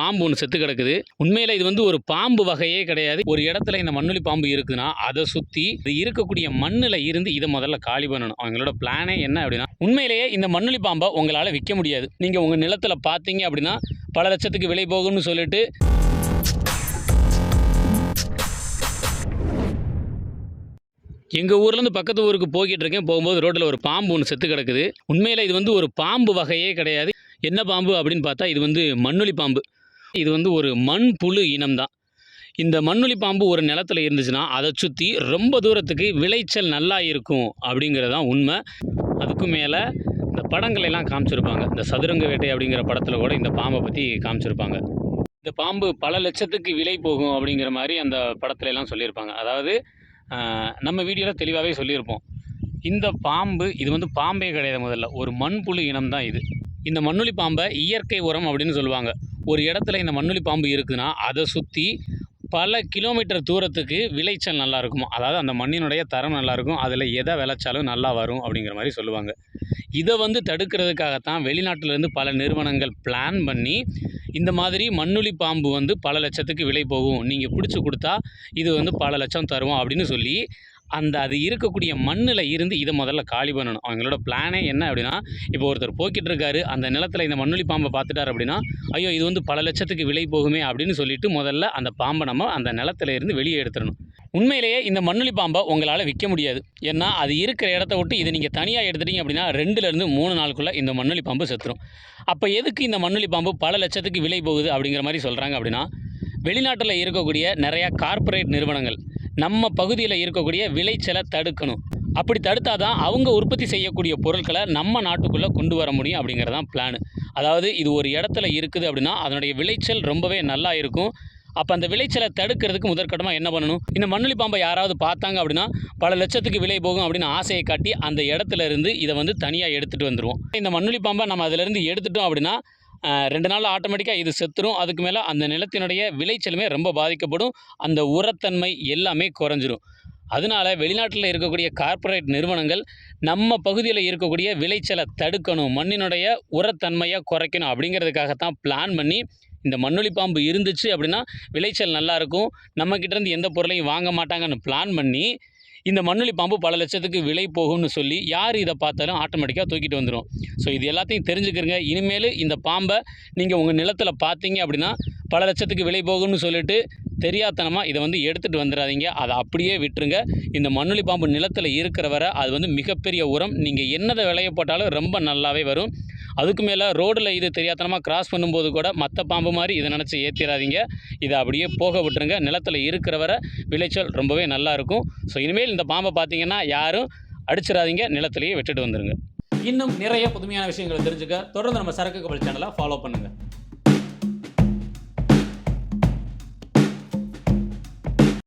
பாம்பு ஒன்று செத்து கிடக்குது. உண்மையில் இது வந்து ஒரு பாம்பு வகையே கிடையாது. ஒரு இடத்துல இந்த மண்ணுளி பாம்பு இருக்குதுன்னா அதை சுற்றி இது இருக்கக்கூடிய மண்ணில் இருந்து இதை முதல்ல காலி பண்ணணும். அவங்களோட பிளானே என்ன அப்படின்னா உண்மையிலேயே இந்த மண்ணுளி பாம்பை உங்களால் விற்க முடியாது. நீங்கள் உங்கள் நிலத்தில் பார்த்தீங்க அப்படின்னா பல லட்சத்துக்கு விலை போகும்னு சொல்லிட்டு எங்கள் ஊர்லேருந்து பக்கத்து ஊருக்கு போய்கிட்டு இருக்கேன். போகும்போது ரோட்டில் ஒரு பாம்பு ஒன்று செத்து கிடக்குது. உண்மையில் இது வந்து ஒரு பாம்பு வகையே கிடையாது. என்ன பாம்பு அப்படின்னு பார்த்தா இது வந்து மண்ணுளி பாம்பு. இது வந்து ஒரு மண் புழு இனம்தான். இந்த மண்ணுளி பாம்பு ஒரு நிலத்துல இருந்துச்சுன்னா அதை சுற்றி ரொம்ப தூரத்துக்கு விளைச்சல் நல்லா இருக்கும் அப்படிங்கிறது தான் உண்மை. அதுக்கும் மேலே இந்த படங்களெல்லாம் காமிச்சிருப்பாங்க. இந்த சதுரங்க வேட்டை அப்படிங்கிற படத்தில் கூட இந்த பாம்பை பற்றி காமிச்சிருப்பாங்க. இந்த பாம்பு பல லட்சத்துக்கு விலை போகும் அப்படிங்கிற மாதிரி அந்த படத்துல எல்லாம் சொல்லியிருப்பாங்க. அதாவது நம்ம வீடியோவில் தெளிவாகவே சொல்லியிருப்போம். இந்த பாம்பு இது வந்து பாம்பே கிடையாது முதல்ல. ஒரு மண்புழு இனம் தான் இது. இந்த மண்ணுளி பாம்பை இயற்கை உரம் அப்படின்னு சொல்லுவாங்க. ஒரு இடத்துல இந்த மண்ணுளி பாம்பு இருக்குன்னா அதை சுற்றி பல கிலோமீட்டர் தூரத்துக்கு விளைச்சல் நல்லா இருக்குமா? அதாவது அந்த மண்ணினுடைய தரம் நல்லா இருக்கும் அதில் எதை விளைச்சாலும் நல்லா வரும் அப்படிங்கிற மாதிரி சொல்லுவாங்க. இதை வந்து தடுக்கிறதுக்காகத்தான் வெளிநாட்டிலேருந்து பல நிறுவனங்கள் பிளான் பண்ணி இந்த மாதிரி மண்ணுளி பாம்பு வந்து பல லட்சத்துக்கு விலை போகும். நீங்கள் பிடிச்சி கொடுத்தா இது வந்து பல லட்சம் தருவோம் அப்படின்னு சொல்லி அந்த அது இருக்கக்கூடிய மண்ணில் இருந்து இதை முதல்ல காலி பண்ணணும். அவங்களோட பிளானே என்ன அப்படின்னா இப்போ ஒருத்தர் போய்கிட்டு இருக்காரு அந்த நிலத்தில் இந்த மண்ணுளி பாம்பை பார்த்துட்டார் அப்படின்னா ஐயோ இது வந்து பல லட்சத்துக்கு விலை போகுமே அப்படின்னு சொல்லிட்டு முதல்ல அந்த பாம்பை நம்ம அந்த நிலத்துல இருந்து வெளியே எடுத்துடணும். உண்மையிலேயே இந்த மண்ணுளி பாம்பை உங்களால் விற்க முடியாது. ஏன்னா அது இருக்கிற இடத்த விட்டு இதை நீங்கள் தனியாக எடுத்துட்டீங்க அப்படின்னா ரெண்டுலேருந்து மூணு நாளுக்குள்ளே இந்த மண்ணுளி பாம்பு செத்துரும். அப்போ எதுக்கு இந்த மண்ணுளி பாம்பு பல லட்சத்துக்கு விலை போகுது அப்படிங்கிற மாதிரி சொல்கிறாங்க அப்படின்னா வெளிநாட்டில் இருக்கக்கூடிய நிறையா கார்ப்பரேட் நிறுவனங்கள் நம்ம பகுதியில் இருக்கக்கூடிய விளைச்சலை தடுக்கணும். அப்படி தடுத்தாதான் அவங்க உற்பத்தி செய்யக்கூடிய பொருட்களை நம்ம நாட்டுக்குள்ளே கொண்டு வர முடியும் அப்படிங்கிறதான் பிளான் அதாவது இது ஒரு இடத்துல இருக்குது அப்படின்னா அதனுடைய விளைச்சல் ரொம்பவே நல்லா இருக்கும். அப்போ அந்த விளைச்சலை தடுக்கிறதுக்கு முதற்கட்டமாக என்ன பண்ணணும்? இந்த மண்ணுளி பாம்பை யாராவது பார்த்தாங்க அப்படின்னா பல லட்சத்துக்கு விலை போகும் அப்படின்னு ஆசையை காட்டி அந்த இடத்துல இருந்து இதை வந்து தனியாக எடுத்துகிட்டு வந்துடுவோம் இந்த மண்ணுளி பாம்பை நம்ம அதிலிருந்து எடுத்துட்டோம் அப்படின்னா ரெண்டு நாள் ஆட்டோமேட்டிக்காக இது செத்துரும். அதுக்கு மேலே அந்த நிலத்தினுடைய விளைச்சலுமே ரொம்ப பாதிக்கப்படும். அந்த உரத்தன்மை எல்லாமே குறைஞ்சிரும். அதனால வெளிநாட்டில் இருக்கக்கூடிய கார்ப்பரேட் நிறுவனங்கள் நம்ம பகுதியில் இருக்கக்கூடிய விளைச்சலை தடுக்கணும். மண்ணினுடைய உரத்தன்மையை குறைக்கணும் அப்படிங்கிறதுக்காகத்தான் பிளான் பண்ணி இந்த மண்ணுளி பாம்பு இருந்துச்சு அப்படின்னா விளைச்சல் நல்லாயிருக்கும் நம்மக்கிட்டேருந்து எந்த பொருளையும் வாங்க மாட்டாங்கன்னு பிளான் பண்ணி இந்த மண்ணுளி பாம்பு பல லட்சத்துக்கு விலை போகும்னு சொல்லி யார் இதை பார்த்தாலும் ஆட்டோமேட்டிக்காக தூக்கிட்டு வந்துடும் ஸோ இது எல்லாத்தையும் தெரிஞ்சுக்கிறங்க. இனிமேல் இந்த பாம்பை நீங்கள் உங்கள் நிலத்தில் பார்த்தீங்க அப்படின்னா பல லட்சத்துக்கு விலை போகும்னு சொல்லிட்டு தெரியாத்தனமாக இதை வந்து எடுத்துகிட்டு வந்துடாதீங்க அதை அப்படியே விட்டுருங்க. இந்த மண்ணுளி பாம்பு நிலத்தில் இருக்கிற வரை அது வந்து மிகப்பெரிய உரம். நீங்கள் என்னதை விளைய போட்டாலும் ரொம்ப நல்லாவே வரும். அதுக்கு மேலே ரோடில் இது தெரியாத்தனமாக கிராஸ் பண்ணும்போது கூட மற்ற பாம்பு மாதிரி இதை நினச்சி ஏற்றிடாதீங்க இதை அப்படியே போக விட்டுருங்க. நிலத்தில் இருக்கிற வரை விளைச்சல் ரொம்பவே நல்லாயிருக்கும் ஸோ இனிமேல் இந்த பாம்பை பார்த்தீங்கன்னா யாரும் அடிச்சிடாதீங்க. நிலத்திலேயே விட்டுட்டு வந்துடுங்க இன்னும் நிறைய புதுமையான விஷயங்களை தெரிஞ்சுக்க தொடர்ந்து நம்ம சரக்கு கபல் சேனலை ஃபாலோ பண்ணுங்கள்